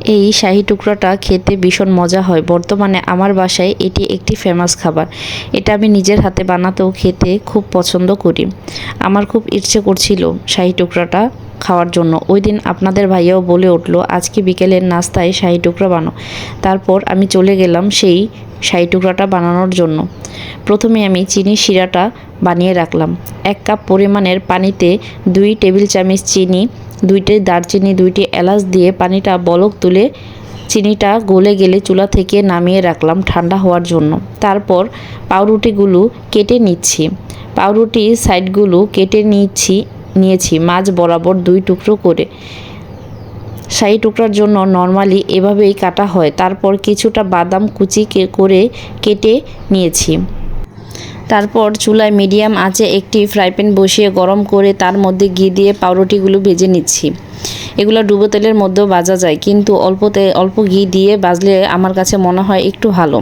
এই শাহি টুকরাটা খেতে ভীষণ মজা হয়। বর্তমানে আমার বাসায় এটি একটি ফেমাস খাবার। এটা আমি নিজের হাতে বানাতেও খেতে খুব পছন্দ করি। আমার খুব ইচ্ছে করছিল শাহি টুকরাটা। খাওয়ার জন্য। ওই দিন আপনাদের ভাইয়াও বলে উঠল, আজকে বিকেলের নাস্তায় শাহি টুকরা বানো। তারপর আমি চলে গেলাম সেই শাহি টুকরাটা বানানোর জন্য। প্রথমে আমি চিনি শিরাটা বানিয়ে রাখলাম। এক কাপ পরিমাণের পানিতে দুই টেবিল চামচ চিনি, দুইটি দারচিনি, দুইটি এলাচ দিয়ে পানিটা বলক তুলে চিনিটা গলে গেলে চুলা থেকে নামিয়ে রাখলাম ঠান্ডা হওয়ার জন্য। তারপর পাউরুটিগুলো কেটে নিচ্ছি। পাউরুটি সাইডগুলো কেটে নিচ্ছি নিয়েছি মাছ বরাবর দুই টুকরো করে। শাহি টুকরার জন্য নর্মালি এভাবেই কাটা হয়। তারপর কিছুটা বাদাম কুচি করে কেটে নিয়েছি। তারপর চুলায় মিডিয়াম আঁচে একটি ফ্রাই প্যান বসিয়ে গরম করে তার মধ্যে ঘি দিয়ে পাউরুটিগুলো ভেজে নিচ্ছি। এগুলো ডুবো তেলের মধ্যেও ভাজা যায়, কিন্তু অল্প তে অল্প ঘি দিয়ে ভাজলে আমার কাছে মনে হয় একটু ভালো।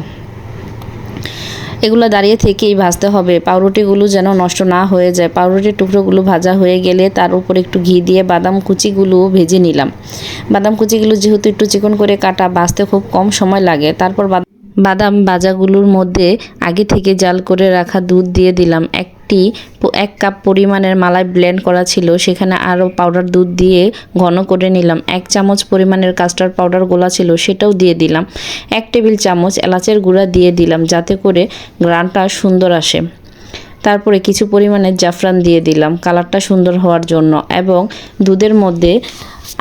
এগুলো দাঁড়িয়ে থেকেই ভাজতে হবে। পাউরুটিগুলো যেন নষ্ট না হয়ে যায়। পাউরুটির টুকরোগুলো ভাজা হয়ে গেলে তার উপর একটু ঘি দিয়ে বাদাম কুচিগুলো ভেজে নিলাম। বাদাম কুচিগুলো যেহেতু একটু চিকন করে কাটা, ভাজতে খুব কম সময় লাগে। তারপর বাদ- বাদাম ভাজাগুলোর মধ্যে আগে থেকে জাল করে রাখা দুধ দিয়ে দিলাম। একটি এক কাপ পরিমাণের মালাই ব্লেন্ড করা ছিল। সেখানে আরও পাউডার দুধ দিয়ে ঘন করে নিলাম। এক চামচ পরিমাণের কাস্টার্ড পাউডার গোলা ছিল, সেটাও দিয়ে দিলাম। এক টেবিল চামচ এলাচের গুঁড়া দিয়ে দিলাম, যাতে করে গ্রানটা সুন্দর আসে। তারপরে কিছু পরিমাণে জাফরান দিয়ে দিলাম, কালারটা সুন্দর হওয়ার জন্য। এবং দুধের মধ্যে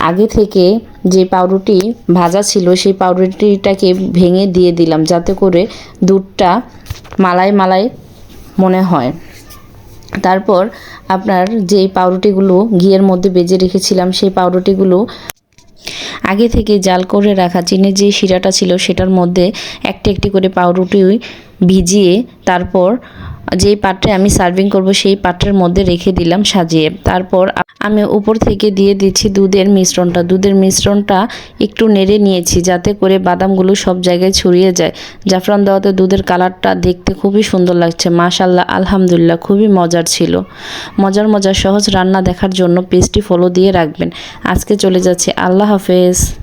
আগে থেকে যে পাউরুটি ভাজা ছিল, সেই পাউরুটিটাকে ভেঙে দিয়ে দিলাম, যাতে করে দুধটা মালাই মালাই মনে হয়। তারপর আপনার যেই পাউরুটিগুলো ঘিয়ের মধ্যে বেজে রেখেছিলাম, সেই পাউরুটিগুলো আগে থেকে জাল করে রাখা চিনির যে শিরাটা ছিল সেটার মধ্যে একটি একটি করে পাউরুটি ভিজিয়ে তারপর যেই পাত্রে আমি সার্ভিং করব, সেই পাত্রের মধ্যে রেখে দিলাম সাজিয়ে। তারপর আমি উপর থেকে দিয়ে দিচ্ছি দুধের মিশ্রণটা। দুধের মিশ্রণটা একটু নেড়ে নিয়েছি যাতে করে বাদামগুলো সব জায়গায় ছড়িয়ে যায়। জাফরান দেওয়াতে দুধের কালারটা দেখতে খুবই সুন্দর লাগছে। মাশাল্লাহ আলহামদুলিল্লাহ, খুবই মজার ছিল। মজার মজার সহজ রান্না দেখার জন্য পেজটি ফলো দিয়ে রাখবেন। আজকে চলে যাচ্ছে। আল্লাহ হাফেজ।